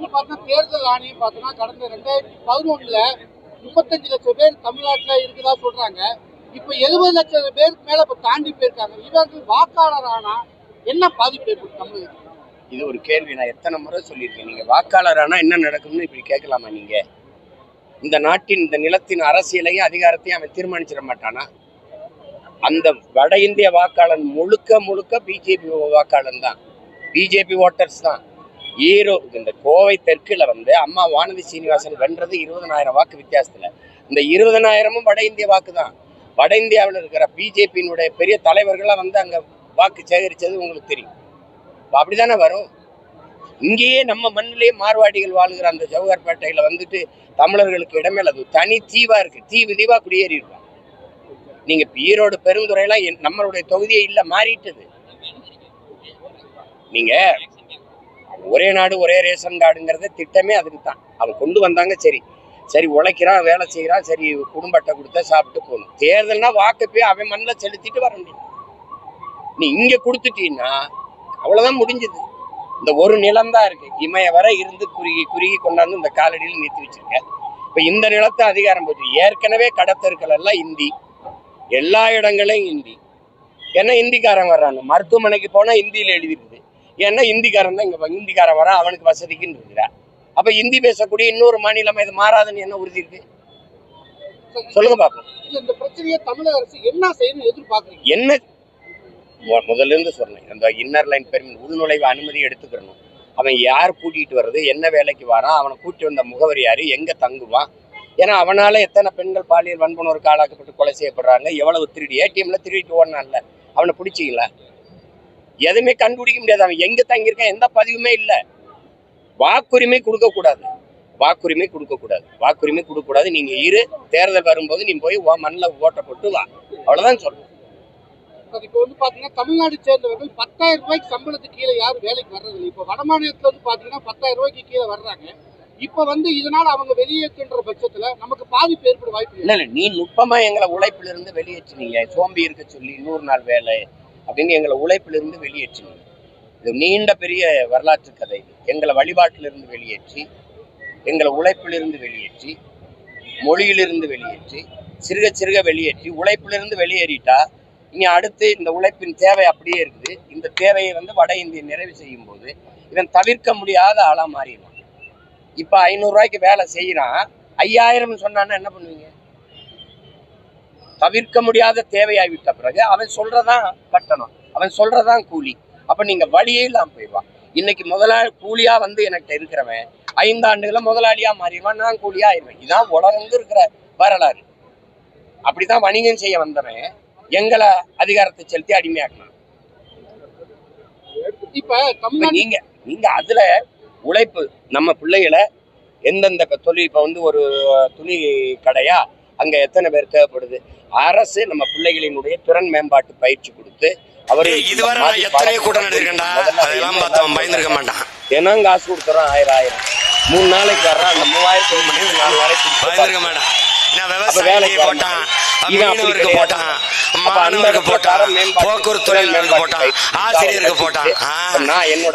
வந்து பார்த்தா தேர்தல் ஆணையம் பார்த்தோம்னா கடந்த ரெண்டாயிரத்தி பதினொன்னுல முப்பத்தஞ்சு லட்சம் பேர் தமிழ்நாட்டில் இருக்குதா சொல்றாங்க. இப்ப எழுபது லட்சம் பேருக்கு மேல இப்ப தாண்டி போயிருக்காங்க. இவர்கள் வாக்காளர் ஆனா என்ன பாதிப்பு ஏற்படும் தமிழகத்துக்கு இது ஒரு கேள்வி. நான் எத்தனை முறை சொல்லியிருக்கேன். நீங்க வாக்காளர் ஆனா என்ன நடக்கும்னு இப்படி கேட்கலாமா நீங்க? இந்த நாட்டின் இந்த நிலத்தின் அரசியலையும் அதிகாரத்தையும் அவன் தீர்மானிச்சிட மாட்டானா? அந்த வட இந்திய வாக்காளன் முழுக்க முழுக்க பிஜேபி வாக்காளன் தான். பிஜேபி ஓட்டர்ஸ் தான். ஈரோ இந்த கோவை தெற்குல வந்து அம்மா வானதி சீனிவாசன் வென்றது இருபதனாயிரம் வாக்கு வித்தியாசத்துல. இந்த இருபதனாயிரமும் வட இந்திய வாக்கு தான் வட இந்தியாவில் இருக்கிற பிஜேபியினுடைய பெரிய தலைவர்களாக வந்து அங்க வாக்கு சேகரிச்சது உங்களுக்கு தெரியும். அப்ப அப்படிதானே வரும்? இங்கேயே நம்ம மண்ணிலேயே மார்வாடிகள் வாழ்கிற அந்த ஜவஹர்பேட்டையில் வந்துட்டு தமிழர்களுக்கு இடமே அது தனி தீவா இருக்கு. தீவு தீவாக குடியேறி நீங்கள் இப்போ ஈரோடு பெருந்துறையெல்லாம் என்- நம்மளுடைய தொகுதியே இல்லை மாறிட்டது. நீங்க ஒரே நாடு ஒரே ரேஷன் கார்டுங்கிறத திட்டமே அதுக்கு தான் அவன் கொண்டு வந்தாங்க சரி. சரி உழைக்கிறான் வேலை செய்கிறான் சரி குடும்பத்தை கொடுத்தா சாப்பிட்டு போகணும். தேர்தல்னா வாக்கு போய் அவன் மண்ணில் செலுத்திட்டு வர முடியும். நீ இங்கே கொடுத்துட்டீங்கன்னா அவ்வளோதான் முடிஞ்சது. இந்த ஒரு நிலம்தான் இருக்கு. இமய வரை இருந்து குறுகி குறுகி கொண்டாந்து இந்த காலடியில் நிறுத்தி வச்சிருக்க. இப்போ இந்த நிலத்தை அதிகாரம் போச்சு ஏற்கனவே கடத்தர்கள் எல்லாம் இந்தி. எல்லா இடங்களையும் இந்தி. ஏன்னா இந்திக்காரன் வர்றாங்க மருத்துவமனைக்கு போனால் இந்தியில எழுதிருக்குது. ஏன்னா இந்திக்காரன் தான் இங்க இந்திக்காரன் வரான் அவனுக்கு வசதிக்குன்னு இருக்கிறா அப்ப இந்தி பேசக்கூடிய இன்னொரு மாநிலம் இது மாறாதுன்னு என்ன உறுதி இருக்கு? சொல்லுங்க இல்ல இந்த பிரச்சனையை தமிழக அரசு என்ன செய்யணும் எதிர்பார்க்குறீங்க? என்ன? முதல்ல இருந்து சொன்னேன். அந்த இன்னர் லைன் பெர்மிட் உள்நுழைவு அனுமதி எடுத்துக்கிறணும் அவன் யார் கூட்டிகிட்டு வர்றது என்ன வேலைக்கு வரான் அவனை கூட்டி வந்த முகவரி யாரு எங்க தங்குவான்? ஏன்னா அவனால எத்தனை பெண்கள் பாலியல் வன்புணர்வுக்கு ஆளாக்கப்பட்டு கொலை செய்யப்படுறாங்க எவ்வளவு திருடி ஏடிஎம்ல திருடிட்டு ஓடனான்ல அவனை பிடிச்சிங்களா எதுவுமே கண்டுபிடிக்க முடியாது. அவன் எங்க தங்கியிருக்கான்? எந்த பதிவுமே இல்லை. வாக்குரிமை கொடுக்க கூடாது வாக்குரிமை கொடுக்க கூடாது வாக்குரிமை கொடுக்க கூடாது நீங்க இரு. தேர்தல் வரும்போது நீ போய் மண்ணில் ஓட்ட போட்டு வா. அவ்வளவுதான் சொல்றேன். சார், இப்போ வந்து பாத்தீங்கன்னா தமிழ்நாடு சேர்ந்தவர்கள் பத்தாயிரம் ரூபாய்க்கு சம்பளத்துக்கு கீழே யாரும் வேலைக்கு வர்றதில்லை இப்போ வட மாநிலத்துல வந்து பாத்தீங்கன்னா பத்தாயிரம் ரூபாய்க்கு கீழே வர்றாங்க. இப்போ வந்து இதனால அவங்க வெளியேற்றுன்ற பட்சத்துல நமக்கு பாதிப்பு ஏற்பட வாய்ப்பு இல்லை. இல்ல நீ நுட்பமா எங்களை உழைப்புல இருந்து வெளியேற்றினீங்க. சோம்பி இருக்க சொல்லி நூறு நாள் வேலை. அப்படின்னு எங்களை உழைப்பிலிருந்து வெளியேற்றினீங்க இது நீண்ட பெரிய வரலாற்று கதை. இது எங்களை வழிபாட்டிலிருந்து வெளியேற்றி எங்களை உழைப்பிலிருந்து வெளியேற்றி மொழியிலிருந்து வெளியேற்றி சிறுக சிறுக வெளியேற்றி உழைப்பிலிருந்து வெளியேறிட்டா இனி அடுத்து இந்த உழைப்பின் தேவை அப்படியே இருக்குது. இந்த தேவையை வந்து வட இந்திய நிறைவு செய்யும் போது இவன் தவிர்க்க முடியாத ஆளா மாறிடுவான். இப்போ ஐநூறுரூவாய்க்கு வேலை செய்யறான் ஐயாயிரம் சொன்னான்னா என்ன பண்ணுவீங்க? தவிர்க்க முடியாத தேவையாகிவிட்ட பிறகு அவன் சொல்றதான் கட்டணம் அவன் சொல்றதான் கூலி. அப்ப நீங்க வழியே இல்லாம போயிடுவான் இன்னைக்கு முதலாளி கூலியா வந்து எனக்கு இருக்கிறவன் ஐந்தாண்டுகள முதலாளியா மாறிடுவான் நான் கூலியா ஆயிடுவேன். இதான் உலகங்க இருக்கிற வரலாறு. அப்படிதான் வணிகம் செய்ய வந்தவன் எங்களை அதிகாரத்தை செலுத்தி அடிமையாக்கணும் இப்ப நீங்க நீங்க அதுல உழைப்பு நம்ம பிள்ளைகளை எந்தெந்த தொழில் இப்ப வந்து ஒரு துணி கடையா அங்க எத்தனை பேர் தேவைப்படுது? அரசு நம்ம பிள்ளைகளினுடைய திறன் மேம்பாட்டு பயிற்சி கொடுத்து அவரு இதுவரை எத்தனையோ கூட்டம் அவன் பயந்துருக்க மாட்டான். தினம் காசு கொடுத்துறோம் ஆயிரம் ஆயிரம். மூணு நாளைக்கு வர்றான் அந்த மூவாயிரத்தி நாலு நாளைக்கு பயந்துருக்க மாட்டான். நான் விவசாயிக்கு வேலைக்கு போட்டான். மீனவருக்கு. போட்டான். மாணவருக்கு போட்டான் தரம் மேம்பாட்டு- போக்குவரத்து திறன் தொழிலாளருக்கு போட்டான். ஆசிரியருக்கு போட்டான்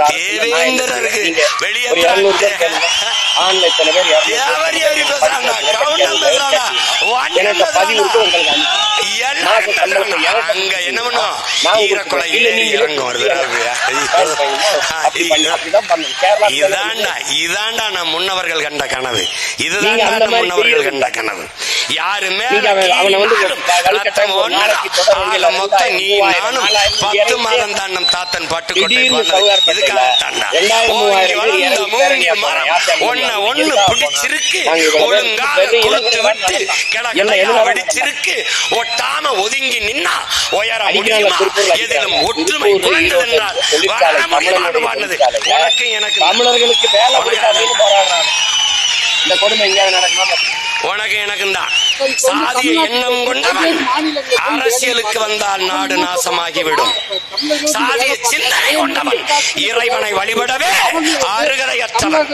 தேவேந்திரருக்கு. வெளியே தேவரி பேசுறாங்க. கவுண்டம் பேசுறாங்க? பதிவு உங்களுக்கு. அங்க என்ன ஈரக்குலை இறங்கும் வருது இதாண்டா இதாண்டா முன்னவர்கள் கண்ட கனவு. மாதிரி முன்னவர்கள் கண்ட கனவு. யாருமே மொத்தம் நீ நானும் பத்து மாதம் தான் நம் தாத்தன் பட்டுக்கோட்டை திடீர்னு போனது சவுகார்பேட்டையில இதுக்காக தாண்டா ரெண்டாயிரம், மூவாயிரம் பேர் வளர்ந்த இறங்கி மூங்கில் இறங்கி மரம் யார்கிட்ட ஒன்ன இறங்கி ஒண்ணு பிடிச்சிருக்கு. ஒழுங்காக கொடுத்து விட்டு கிடக்கடா எதுனால ஒட்டாம ஒதுங்கி நின்னா உயர முடியுமா எதிலும். ஒற்றுமை குறைந்தது என்றால் தொழிற்சாலை, வட முடியுமா தமிழனுடைய பாடுனது தொழிற்சாலை. உனக்கு எனக்கு தமிழர்களுக்கு வேலை இந்த கொடுமை எங்கேயாவது பாத்துக்கோங்க. உனக்கு எனக்கு தான் சாதிய எண்ணம் கொண்டவன். அரசியலுக்கு வந்தால். நாடு நாசமாகிவிடும். சாதிய சிந்தனை. கொண்டவன். இறைவனை வழிபடவே அருகதையற்றவன்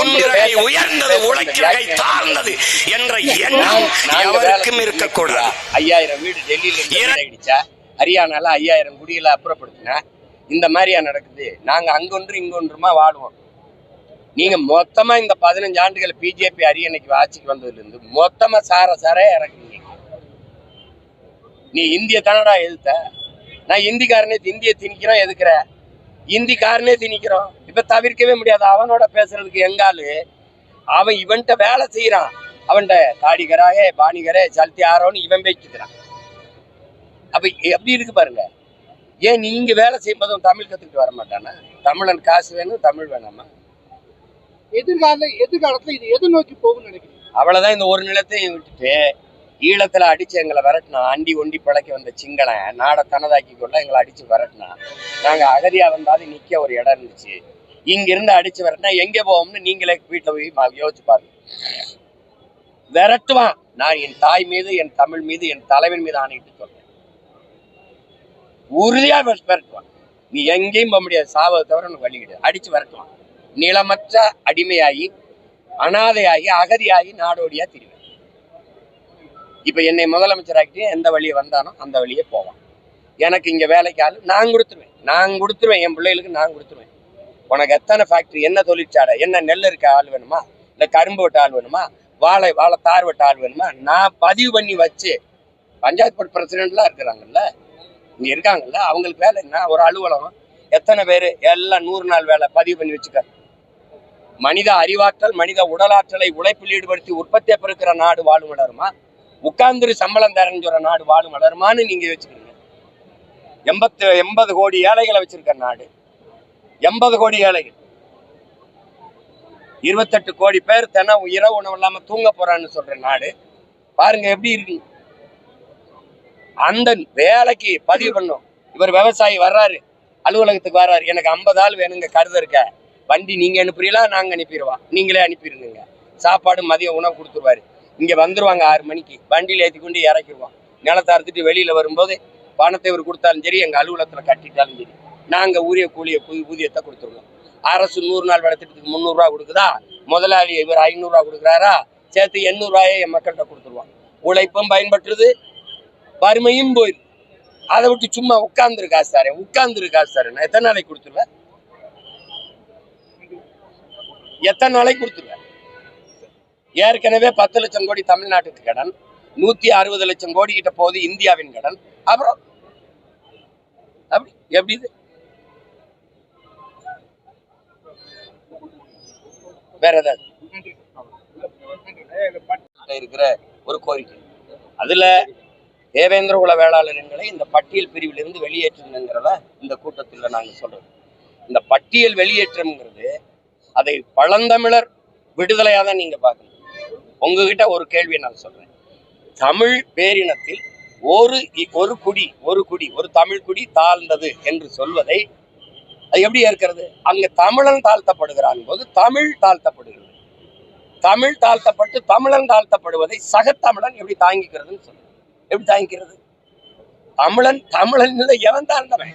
உன்னிறகை உயர்ந்தது உழைக்கிறகை தாழ்ந்தது என்ற எண்ணம் எவருக்கும் இருக்கக்கூடாது. ஐயாயிரம் வீடு டெல்லியில அடிச்சா ஹரியானால ஐயாயிரம் குடிகளை அப்புறப்படுத்தினா இந்த மாதிரியா நடக்குது? நாங்க அங்கொன்று இங்கொன்றுமா வாழுவோம். நீங்க மொத்தமா இந்த பதினஞ்சு ஆண்டுகள் பிஜேபி அரியணைக்கு ஆட்சிக்கு வந்ததுல இருந்து மொத்தமா சார சாரே இறக்குறீங்க நீ இந்திய தானடா எதிர்த்த? நான் இந்திக்காரனே இந்திய திணிக்கிறோம் எதுக்குற? இந்திக்காரனே திணிக்கிறோம். இப்ப தவிர்க்கவே முடியாது. அவனோட பேசுறதுக்கு எங்காலு அவன் இவன்கிட்ட வேலை செய்யறான் அவன்கிட்ட தாடிகராக பாணிகரே சல்தி ஆரோன்னு இவன் பேச்சுக்கிறான் அப்ப எப்படி இருக்கு பாருங்க. ஏன் நீங்க வேலை செய்யும்போதும் தமிழ் கத்துக்கிட்டு வர மாட்டானா? தமிழன் காசு வேணும் தமிழ் வேணாமா? எதிர்கால எதிர்காலத்துல இது எதை நோக்கி போகும்னு நினைக்கிறீங்க? அவ்வளவுதான் இந்த ஒரு நிலத்தையும் விட்டுட்டு ஈழத்துல அடிச்சு எங்களை விரட்டினா அண்டி ஒண்டி பிழைக்க வந்த சிங்களன் நாடை தனதாக்கி கொள்ள எங்களை அடிச்சு விரட்டினா நாங்க அகதியா வந்தாலும் நிக்க ஒரு இடம் இருந்துச்சு. இங்க இருந்து அடிச்சு விரட்டினா எங்க போவோம்னு நீங்களே வீட்டுல போய் யோசிச்சு பாருங்க. விரட்டுவான். நான் என் தாய் மீது என் தமிழ் மீது என் தலைவன் மீது ஆணையிட்டு சொல்றேன். உறுதியா விரட்டுவான். நீ எங்கேயும் போக முடியாது. சாவதை தவிர உனக்கு வழி கிடையாது. அடிச்சு விரட்டுவான். நிலமற்ற அடிமையாகி அனாதையாகி அகதியாகி நாடோடியா திரிவேன். இப்ப என்னை முதலமைச்சராக்கிட்டு எந்த வழியை வந்தானோ அந்த வழியே போவான். எனக்கு இங்க வேலைக்கு ஆளு நான் கொடுத்துருவேன். நான் கொடுத்துருவேன். என் பிள்ளைகளுக்கு நான் கொடுத்துருவேன். உனக்கு எத்தனை ஃபேக்டரி என்ன தொழிற்சாலை என்ன நெல் இருக்க ஆள் வேணுமா? இல்ல கரும்பு வெட்ட ஆள் வேணுமா? வாழை வாழை தார் வெட்ட ஆள் வேணுமா? நான் பதிவு பண்ணி வச்சு பஞ்சாயத்து போர்டு பிரசிடென்ட்லாம் இருக்கிறாங்கல்ல? இங்க இருக்காங்கல்ல? அவங்களுக்கு வேலை என்ன? ஒரு அலுவலகம். எத்தனை பேர்? எல்லாம் நூறு நாள் வேலை பதிவு பண்ணி வச்சுக்க. மனித அறிவாற்றல் மனித உடலாற்றலை உழைப்பில் ஈடுபடுத்தி உற்பத்தியை பெருக்கிற நாடு வாழும் வளருமா உட்கார்ந்துரு சம்பளம் தரேன்னு சொல்ற நாடு வாழும் வளருமான்னு நீங்க வச்சுக்கிறீங்க எண்பத்து எண்பது கோடி ஏழைகளை வச்சிருக்க நாடு. எண்பது கோடி ஏழைகள். இருபத்தெட்டு கோடி பேர் தினம் இரவு உணவு இல்லாம தூங்க போறான்னு சொல்ற நாடு. பாருங்க எப்படி இருக்கு? அந்த வேலைக்கு பதிவு பண்ணும். இவர் விவசாயி வர்றாரு. அலுவலகத்துக்கு வர்றாரு. எனக்கு ஐம்பது ஆள் வேணுங்க கருத இருக்க? வண்டி நீங்க அனுப்புறீங்களா நாங்க அனுப்பிடுவா நீங்களே அனுப்பிடுங்க. சாப்பாடு மதிய உணவு கொடுத்துருவாரு. இங்க வந்துருவாங்க ஆறு மணிக்கு. வண்டியில் ஏத்தி கொண்டு இறக்கிடுவான் நிலத்தை அறுத்துட்டு வெளியில வரும்போது பணத்தை இவர் கொடுத்தாலும் சரி எங்க அலுவலகத்தில் கட்டிட்டாலும் சரி நாங்க ஊரிய கூலிய புது ஊதியத்தை கொடுத்துருவோம். அரசு நூறு நாள் வளர்த்துட்டு முந்நூறுரூவா கொடுக்குதா? முதலாளி இவர் ஐநூறுரூவா கொடுக்குறாரா? சேர்த்து எண்ணூறுரூவாயை என் மக்கள்கிட்ட கொடுத்துருவான் உழைப்பும் பயன்பட்டுருது வறுமையும் போயிடுது அதை விட்டு சும்மா உட்காந்துருக்கா காசு தரேன் உட்கார்ந்துரு காசு தரேன் நான் எத்தனை நாளைக்கு கொடுத்துருவேன்? எத்தனை நாளைக்கு கொடுத்துருவேன்? ஏற்கனவே பத்து லட்சம் கோடி தமிழ்நாட்டுக்கு கடன் நூத்தி அறுபது லட்சம் கோடி கிட்ட போகுது இந்தியாவின் கடன். அப்புறம்? அப்படி எப்படி இது? வேற ஏதாவது? இருக்கிற ஒரு கோரிக்கை. அதுல தேவேந்திர குல வேளாளர்களை இந்த பட்டியல் பிரிவிலிருந்து வெளியேற்றுங்கிறத இந்த கூட்டத்தில் நாங்க சொல்றோம். இந்த பட்டியல் வெளியேற்றம்ங்கிறது அதை பழந்தமிழர் விடுதலையாக தான் நீங்க பார்க்கணும். உங்ககிட்ட ஒரு கேள்வியை நான் சொல்றேன். தமிழ் பேரினத்தில் ஒரு ஒரு குடி ஒரு குடி ஒரு தமிழ் குடி தாழ்ந்தது என்று சொல்வதை அது எப்படி ஏற்கிறது? அங்கே தமிழன் தாழ்த்தப்படுகிறான் போது தமிழ் தாழ்த்தப்படுகிறது. தமிழ் தாழ்த்தப்பட்டு தமிழன் தாழ்த்தப்படுவதை சகத்தமிழன் எப்படி தாங்கிக்கிறதுன்னு சொல்லுங்க எப்படி தாங்கிக்கிறது? தமிழன் தமிழன் இல்லை எவன் தாழ்ந்தவன்?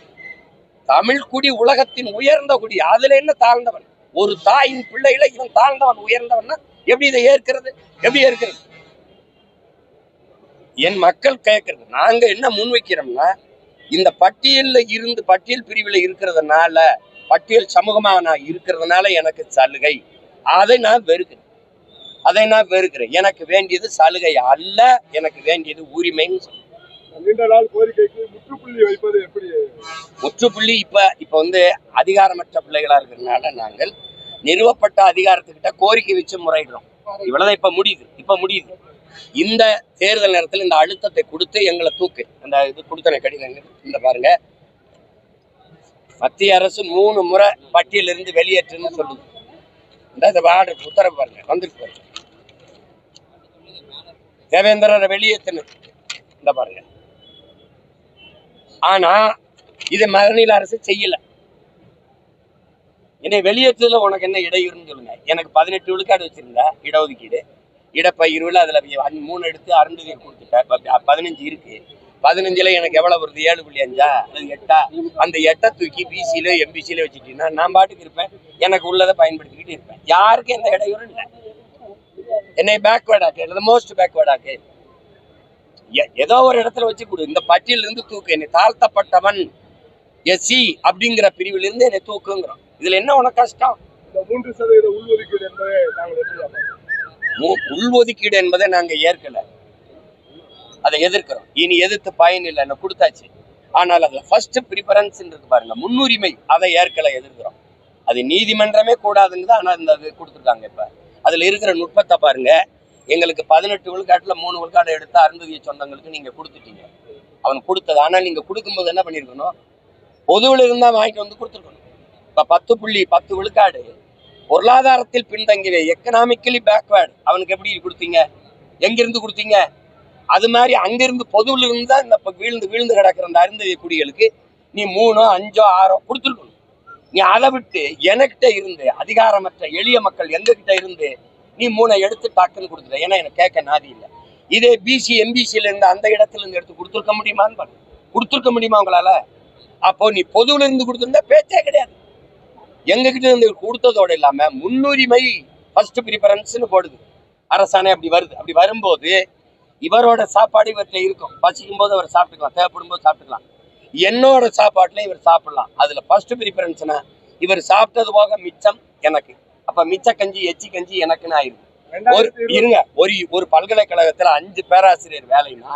தமிழ் குடி உலகத்தின் உயர்ந்த குடி அதுல என்ன தாழ்ந்தவன்? ஒரு தாயின் பிள்ளைகளை இவன் தாழ்ந்தவன் உயர்ந்தவன்னா எப்படி இதை ஏற்கிறது? எப்படி ஏற்கிறது? என் மக்கள் கேட்கறது நாங்க என்ன முன்வைக்கிறோம்னா இந்த பட்டியல்ல இருந்து பட்டியல் பிரிவுல இருக்கிறதுனால பட்டியல் சமூகமா நான் இருக்கிறதுனால எனக்கு சலுகை. அதை நான் வெறுக்கிறேன். அதை நான் வெறுக்கிறேன். எனக்கு வேண்டியது சலுகை அல்ல எனக்கு வேண்டியது உரிமைன்னு சொல்றேன். நீண்ட நாள் கோரிக்கைக்கு முற்றுப்புள்ளி வைப்பது எப்படி? முற்றுப்புள்ளி இப்ப இப்ப வந்து அதிகாரமற்ற பிள்ளைகளா இருக்கிறதுனால நாங்கள் நிறுவப்பட்ட அதிகாரத்துக்கிட்ட கோரிக்கை வச்சு முறையிடுறோம். இவ்வளவுதான் இப்ப முடியுது. இப்ப முடியுது. இந்த தேர்தல் நேரத்தில் இந்த அழுத்தத்தை கொடுத்து எங்களை தூக்கு. அந்த இது கொடுத்தன கடிதம் இந்த பாருங்க. மத்திய அரசு மூணு முறை பட்டியலிருந்து வெளியேற்றுன்னு சொல்லுது. இந்த இந்த ஆர்டர் உத்தரவு பாருங்க. வந்துருக்கு பாருங்க. தேவேந்திரரை வெளியேற்றணும் இந்த பாருங்க. ஆனா இதை மாநில அரசு செய்யல. என்னை வெளியேற்றதுல உனக்கு என்ன இடையூறுன்னு சொல்லுங்க. எனக்கு பதினெட்டு விழுக்காடு வச்சிருந்த இடஒதுக்கீடு. இடப்பயிர்வில் அதுல மூணு எடுத்து அருந்ததியை கொடுத்துட்டேன் பதினஞ்சு இருக்கு. பதினஞ்சுல எனக்கு எவ்வளவு வருது? ஏழு புள்ளி அஞ்சா? அது எட்டா? அந்த எட்டை தூக்கி பிசியில எம்பிசியில வச்சுட்டீங்கன்னா நான் பாட்டுக்கு இருப்பேன். எனக்கு உள்ளதை பயன்படுத்திக்கிட்டு இருப்பேன். யாருக்கும் எந்த இடையூறும் இல்லை. என்னை பேக்வேர்டாக்கு மோஸ்ட் பேக்வேர்டாக்கு ஏதோ ஒரு இடத்துல வச்சு கொடு. இந்த பட்டியல இருந்து தூக்கு. என்னை தாழ்த்தப்பட்டவன் எஸ்சி அப்படிங்கிற பிரிவில் இருந்து என்னை தூக்குங்கிறோம் இதுல என்ன உனக்கு கஷ்டம்? மூன்று சதவீத உள்ஒதுக்கீடு என்பதை நாங்கள் உள்ஒதுக்கீடு என்பதை நாங்க ஏற்கல. அதை எதிர்க்கிறோம். இனி எதிர்த்து பயன் இல்லை. என்ன கொடுத்தாச்சு. ஆனால் அதுல ஃபர்ஸ்ட் ப்ரிஃபரன்ஸ் பாருங்க. முன்னுரிமை. அதை ஏற்கல எதிர்க்கிறோம். அது நீதிமன்றமே கூடாதுன்னு தான் ஆனால் இந்த இது கொடுத்துருக்காங்க இப்ப. அதுல இருக்கிற நுட்பத்தை பாருங்க. எங்களுக்கு பதினெட்டு விழுக்காட்டில் மூணு விழுக்காடு எடுத்து அருந்ததிய சொந்தங்களுக்கு நீங்க கொடுத்துட்டீங்க. அவன் கொடுத்தது. ஆனால் நீங்க கொடுக்கும்போது என்ன பண்ணிருக்கணும்? பொதுவில் இருந்தா வாங்கிட்டு வந்து கொடுத்துருக்கணும். இப்ப பத்து புள்ளி பத்து விழுக்காடு. பொருளாதாரத்தில் பின்தங்கிய எக்கனாமிக்கலி பேக்வேர்டு அவனுக்கு எப்படி கொடுத்தீங்க? எங்கிருந்து கொடுத்தீங்க? அது மாதிரி அங்கிருந்து பொதுவில் இருந்து தான் இந்த வீழ்ந்து வீழ்ந்து கிடக்கிற அந்த அருந்ததிய குடிகளுக்கு நீ மூணோ அஞ்சோ ஆறோ கொடுத்துருக்கணும். நீ அதை விட்டு எனக்கிட்ட இருந்து அதிகாரமற்ற எளிய மக்கள் எங்ககிட்ட இருந்து நீ மூணை எடுத்து டாக்குன்னு கொடுத்துட்ட ஏன்னா எனக்கு கேட்க நாதி இல்லை. இதே பிசி எம்பிசியில இருந்து அந்த இடத்துல இருந்து எடுத்து கொடுத்துருக்க முடியுமான்னு பாரு. கொடுத்துருக்க முடியுமா உங்களால? அப்போ நீ பொதுவில் இருந்து கொடுத்துருந்தா பேச்சே கிடையாது. எங்ககிட்ட இருந்து கொடுத்ததோட இல்லாம முன்னுரிமை ஃபர்ஸ்ட் ப்ரிஃபரன்ஸ்னு போடுது. அரசாணை அப்படி வருது. அப்படி வரும்போது இவரோட சாப்பாடு இவர்கிட்ட இருக்கும். பசிக்கும் போது அவர் சாப்பிட்டுக்கலாம். தேவைப்படும் போது சாப்பிட்டுக்கலாம். என்னோட சாப்பாட்டில் இவர் சாப்பிடலாம். அதில் ஃபர்ஸ்ட் ப்ரிஃபரன்ஸ்னா இவர் சாப்பிட்டது போக மிச்சம் எனக்கு அப்ப மிச்ச கஞ்சி எச்சி கஞ்சி எனக்குன்னு ஆயிருக்கு ஒரு இருங்க ஒரு ஒரு பல்கலைக்கழகத்துல அஞ்சு பேராசிரியர் வேலைன்னா